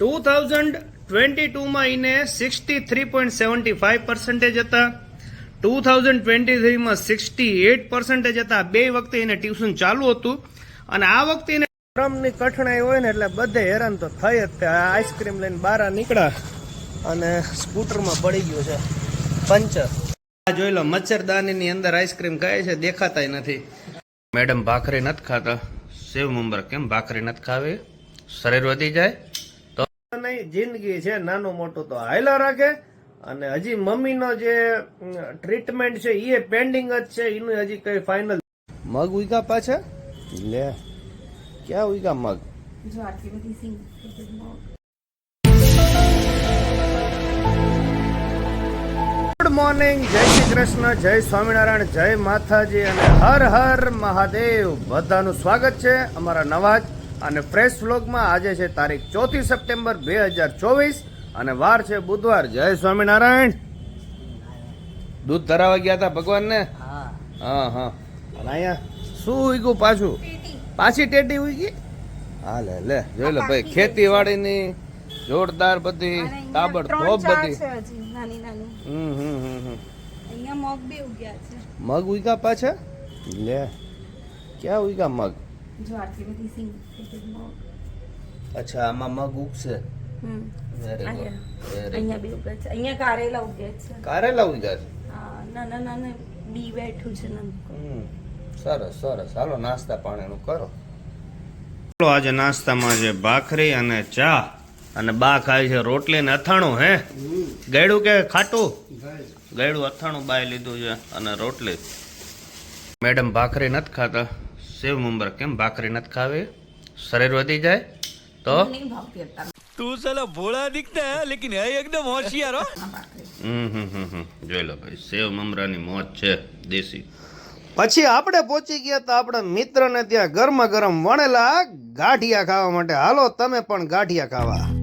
Two thousand twenty ટુમાં એને sixty three point seventy five percentage હતા. ટુ થાઉઝન્ડ ટ્વેન્ટી થ્રીમાં સિક્સટી એટ પર્સન્ટેજ હતા. બે વખતે એને ટ્યુશન ચાલુ હતું. અને આ વખતે એને ક્રમની કઠણાઈ હોય ને એટલે બધે હેરાન તો થઈ જ આઈસ્ક્રીમ લઈને બહાર નીકળ્યા અને સ્કૂટરમાં પડી ગયું છે. પંચર. આ જોઈ લો મચ્છરદાનીની અંદર આઈસ્ક્રીમ ખાય છે, દેખાતાય નથી. મેડમ, ભાખરી નથી ખાતા. સેવ મુંબર કેમ? ભાખરી નથી ખાવી? શરીર વધી જાય? નહીં જિંદગી છે નાનું મોટું તો હાયલા રાખે. અને હજી મમ્મીનો જે ટ્રીટમેન્ટ છે એ પેન્ડિંગ જ છે એનું હજી કઈ ફાઇનલ મગ ઉગા પાછા? લે ક્યાં ઉગા મગ? જો આટલી બધી ગુડ મોર્નિંગ જય શ્રી કૃષ્ણ જય સ્વામિનારાયણ જય માતાજી અને હર હર મહાદેવ. બધાનું સ્વાગત છે અમારા નવા અને ફ્રેશ વ્લોગમાં આજે છે તારીખ ચોથી સપ્ટેમ્બર બે હજાર ચોવીસ અને વાર છે બુધવાર. જય સ્વામિનારાયણ. દૂધ ધરાવા ગયા હતા ભગવાનને? હા. હા અને અહીંયા શું ઉગ્યું પાછું? પાછી ટેટી ઉગી? હા લે લે. જોઈ લે ભાઈ ખેતીવાડીની જોરદાર બધી તાબડતોબ બધી. છે હજી નાની નાની. હમ હમ હમ હમ. મગ ઉગ્યા મગ ઉગ્યા પાછા? લે. ક્યાં ઉગ્યા મગ? જો આટલી બધી સિંગ અચ્છા આમાં મગ ઉગશે? હમ. વેરી ગુડ અહીંયા વેરી અહીંયા બી ઉગે છે. અહીંયા કારેલા ઉગે છે. કારેલા ઉગે છે? હા નાના નાના બી બેઠું છે નાનું હમ. સરસ સરસ. હાલો નાસ્તા પાણીનું કરો. આજે નાસ્તામાં છે ભાખરી અને ચા. અને બા ખાય છે રોટલી ને અથાણું હે? ગળ્યું કે ખાટું? ગળ્યું અથાણું બાય લીધું છે અને રોટલી. મેડમ ભાખરી નથી ખાતા? સેવ ઉંમર કેમ? ભાખરી નથી ખાવી? શરીર વધી જાય તો? તું સાલા ભોળા દીખતા લેકિન હે એકદમ હોશિયાર હો. હમ હમ હમ જોઈ લો ભાઈ સેવ મમરાની મોજ છે દેશી. પછી આપણે પહોંચી ગયા તો આપણા મિત્રને ત્યાં ગરમા ગરમ વણેલા ગાંઠિયા ખાવા માટે. હાલો તમે પણ ગાંઠિયા ખાવા.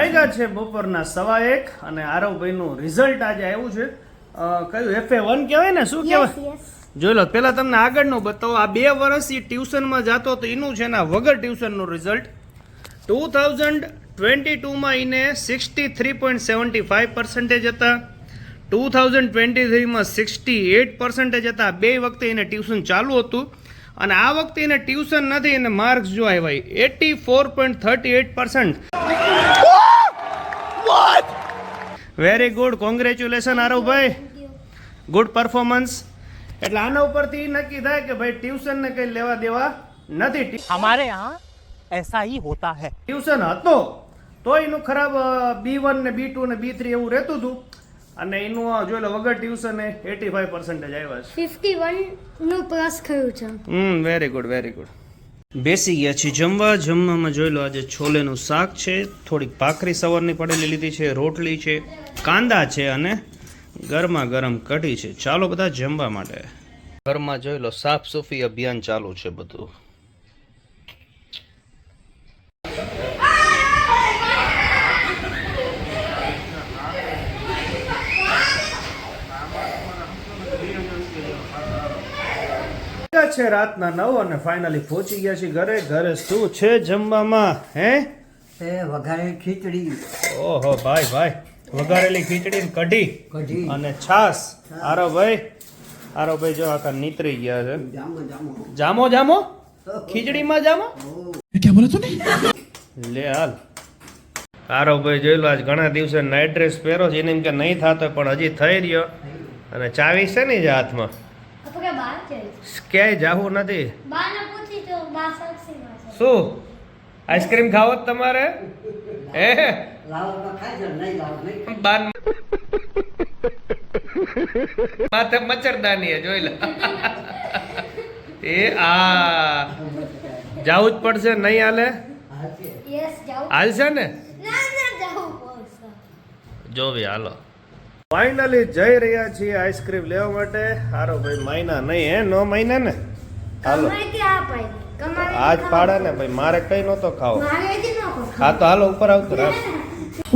આવ્યા છે બપોરના સવા એક અને આરવભાઈનું રિઝલ્ટ આજે આવ્યું છે. કયું? કયું એફએ વન કહેવાય ને? શું કહેવાય? જોઈ લો પેલા તમને આગળનું બતાવો. આ બે વર્ષ એ ટ્યુશનમાં જતો તો એનું છે ને વગર ટ્યુશનનું રિઝલ્ટ ટુ થાઉઝન્ડ ટ્વેન્ટી ટુમાં એને sixty three point seventy five percentage હતા. ટુ થાઉઝન્ડ ટ્વેન્ટી થ્રીમાં સિક્સટી એટ પર્સન્ટેજ હતા. બે વખતે એને ટ્યુશન ચાલુ હતું. અને આ વખતે એને ટ્યુશન નથી એને માર્ક્સ જો આવ્યા eighty four point thirty eight percent very good congratulation આરવભાઈ good performance એટલે આના ઉપરથી નક્કી થાય કે ભાઈ ટ્યુશન ને કઈ લેવા દેવા નથી. અમારે યહાં એસા હી હોતા હે ટ્યુશન હતો. તો એનું ખરાબ બી વન ને બી ટુ ને બી થ્રી એવું રહેતું હતું. અને એનું જો લે વગર ટ્યુશન એટી ફાઈવ પર્સન્ટેજ આવ્યા છે. ફિફ્ટી વનનું પ્લસ થયું છે. હમ વેરી ગુડ વેરી ગુડ બેસી ગયા છીએ જમવા. જમવામાં જોઈ લો આજે છોલેનું શાક છે. થોડીક ભાખરી સવારની પડેલી લીધી છે, રોટલી છે, કાંદા છે અને ગરમા ગરમ કઢી છે. ચાલો બધા જમવા માટે. ઘરમાં જોઈ લો સાફ સફાઈ અભિયાન ચાલુ છે બધું વાગ્યા છે રાતના નવ અને ફાઇનલી પહોંચી ગયા છે ઘરે. ઘરે શું છે જમવામાં હે? એ વઘારેલી ખીચડી. ઓહો ભાઈ ભાઈ. વઘારેલી ખીચડી ને કઢી કઢી. અને છાસ આરો ભાઈ આરો ભાઈ જો આખા નીતરી ગયા છે. જામો જામો. જામો જામો? ખીચડીમાં જામો? લે હાલ. આરો ભાઈ જોઈ લો આજ ઘણા દિવસે નાઇટ ડ્રેસ પહેરો છે. એને એમ કે નહીં થતો પણ હજી થઈ રહ્યો. અને ચાવી છે ને જે હાથમાં? ક્યાંય જવું નથી? બહાર ને પૂછી તો બહાર સાક્ષી માં શું? આઈસ્ક્રીમ ખાવો તમારે? હે? લાવો તો ખાઈ જાઓ, નહીં લાવો નહીં બાન માથે મચ્છરદાની જોઈ લે. એ આ. જાવું જ પડશે નહીં હાલે? હાલશે ને? ના ના જાઓ પડશે. જોવી હાલો. ફાઇનલી જઈ રહ્યા છીએ આઈસ્ક્રીમ લેવા માટે. હારો ભાઈ મહિના નહીં હે? નો મહિના ને? હાલો. આજ પાડે ને ભાઈ મારે કઈ નતો ખાવો. મારે થી ન ખાવ. હા તો હાલો ઉપર આવતો રાખ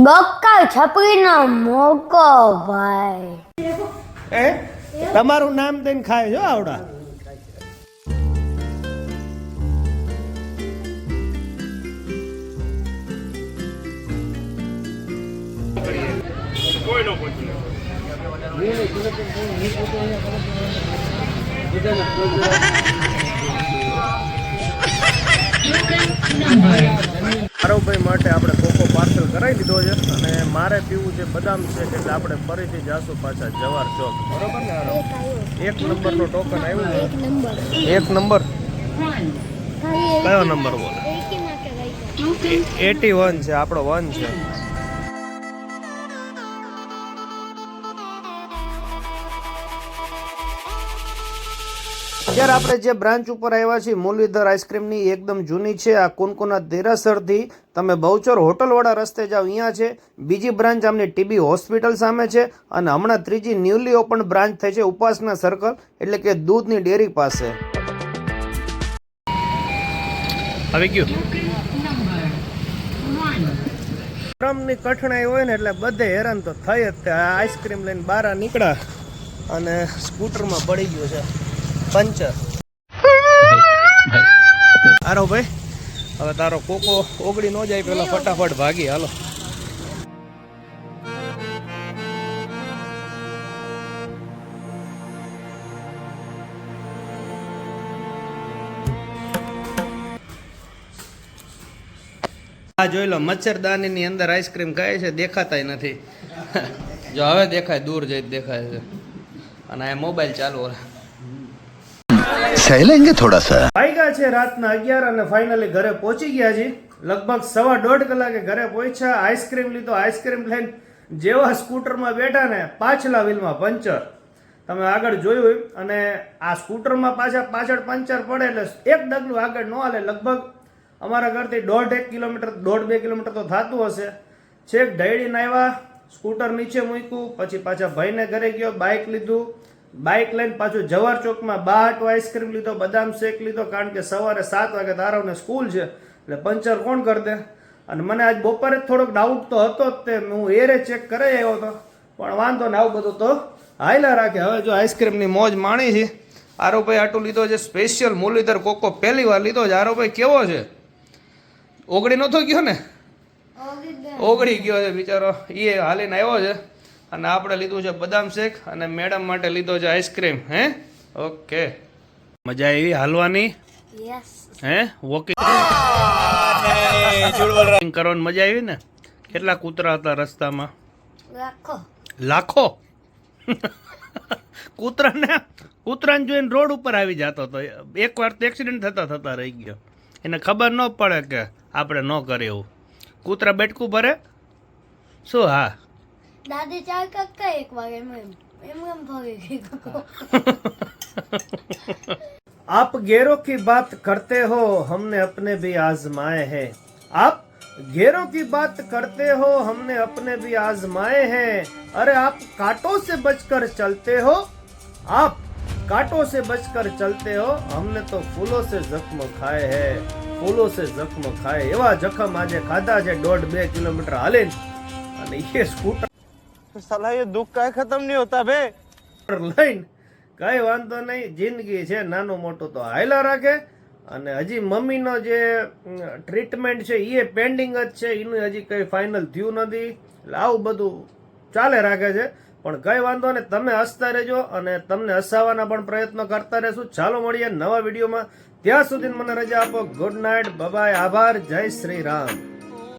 બક્કા છપરીનો મોકો ભાઈ. એ તમારું નામ દઈને ખાય જો આવડા. આરોભાઈ માટે આપણે કોકો પાર્સલ કરાવી લીધો છે અને મારે પીવું છે બદામ છે એટલે આપણે ફરીથી જાશું પાછા જવાર ચોક. બરોબર ને એક નંબરનો ટોકન આવ્યું એક નંબર? કયો નંબર બોલે? એટી વન છે, આપણો વન છે. અત્યારે આપણે જે બ્રાન્ચ ઉપર આવ્યા છીએ મુરલીધર આઈસ્ક્રીમની એકદમ જૂની છે આ કુનકુના દેરાસરથી. તમે બહુચર હોટલવાળા રસ્તે જાઓ અહીંયા છે. બીજી બ્રાન્ચ આમની ટીબી હોસ્પિટલ સામે છે અને હમણાં ત્રીજી ન્યૂલી ઓપન બ્રાન્ચ થઈ છે ઉપાસના સર્કલ એટલે કે દૂધની ડેરી પાસે. આવી ગયું. ક્રમની કઠણાઈ હોય ને એટલે બધે હેરાન તો થઈ જ આઈસ્ક્રીમ લઈને બહાર નીકળ્યા અને સ્કૂટરમાં પડી ગયું છે. પંચર. આરો ભાઈ, હવે તારો કોકો ઓગળી ન જાય પેલા ફટાફટ ભાગી, હાલો. આ જોઈ લો મચ્છરદાની ની અંદર આઈસ્ક્રીમ ખાય છે, દેખાતાય નથી. જો હવે દેખાય, દૂર જઈ દેખાય છે. અને આ મોબાઈલ ચાલુ સહેલેંગે થોડા સા વાગ્યા છે રાતના અગિયાર અને ફાઇનલી ઘરે પહોંચી ગયા છીએ લગભગ સવા દોઢ કલાકે ઘરે પહોંચ્યા, આઈસ્ક્રીમ લીધો, આઈસ્ક્રીમ લઈને જેવા સ્કૂટરમાં બેઠા ને પાછલા વ્હીલમાં પંચર. તમે આગળ જોયું અને આ સ્કૂટરમાં પાછા પાછળ પંચર પડે એટલે એક ડગલું આગળ ન હાલે. લગભગ અમારા ઘરથી દોઢ એક કિલોમીટર, દોઢ બે કિલોમીટર તો થતું હશે. છેક ઢૈડીને આવ્યા, સ્કૂટર નીચે મૂક્યું, પછી પાછા ભાઈને ઘરે ગયો બાઇક લીધું બાઇક લઈને પાછું જવાર ચોકમાં બાટો આઈસ્ક્રીમ લીધો બદામ શેક લીધો કારણ કે સવારે સાત વાગે તારાવને સ્કૂલ છે એટલે પંચર કોણ કરી દે? અને મને આજ બપોરે થોડોક ડાઉટ તો હતો જ તે હું એરે ચેક કરાઈ આવ્યો હતો પણ વાંધો ને આવું બધું તો હાયલા રાખે. હવે જો આઈસ્ક્રીમની મોજ માણી છે આરોભાઈ આટલું લીધો છે સ્પેશિયલ મુરલીધર કોકો પહેલી વાર લીધો છે. આરોભાઈ કેવો છે? ઓગળી નતો ગયો ને? ઓગળી ગયો. છે બિચારો. એ હાલીને આવ્યો છે. અને આપણે લીધું છે બદામ શેક અને મેડમ માટે લીધો છે આઈસ્ક્રીમ હે? ઓકે. મજા આવી હાલવાની? હે? વોકિંગ કરવાની મજા આવી ને? કેટલા કૂતરા હતા રસ્તામાં? લાખો. કૂતરાને કૂતરાને જોઈને રોડ ઉપર આવી જતો હતો. એક વાર તો એક્સિડન્ટ થતા થતા રહી ગયો. એને ખબર ન પડે કે આપણે ન કરે એવું કૂતરા બેટકું ભરે? શું હા? દાદી ચાર કક્કા એક વાર એમ એમ એમ એમ ભરી ગઈ आप गेरों की बात करते हो हमने अपने भी आजमाए हैं आप गेरों की बात करते हो हमने अपने भी आजमाए हैं अरे आप कांटों से बचकर चलते हो आप कांटों से बचकर चलते हो हमने तो फूलों से जख्म खाए हैं ફૂલો સે જખ્મ ખાય એવા જખમ આજે ખાધા છે દોઢ બે કિલોમીટર હાલે અને એ સ્કૂટર साला ये दुख का खत्म नहीं होता बे લઈને કઈ વાંધો નહીં જિંદગી છે નાનું મોટું તો હાયલા રાખે અને હજી મમ્મીનો જે ટ્રીટમેન્ટ છે એ પેન્ડિંગ જ છે એનું હજી કંઈ ફાઇનલ થયું નથી એટલે આવું બધું ચાલે રાખે છે પણ કઈ વાંધો નહીં તમે હસતા રહેજો અને તમને હસાવવાના પણ પ્રયત્નો કરતા રહેશું ચાલો મળીએ નવા વિડીયોમાં ત્યાં સુધી મને રજા આપો ગુડ નાઇટ બબાય આભાર જય શ્રી રામ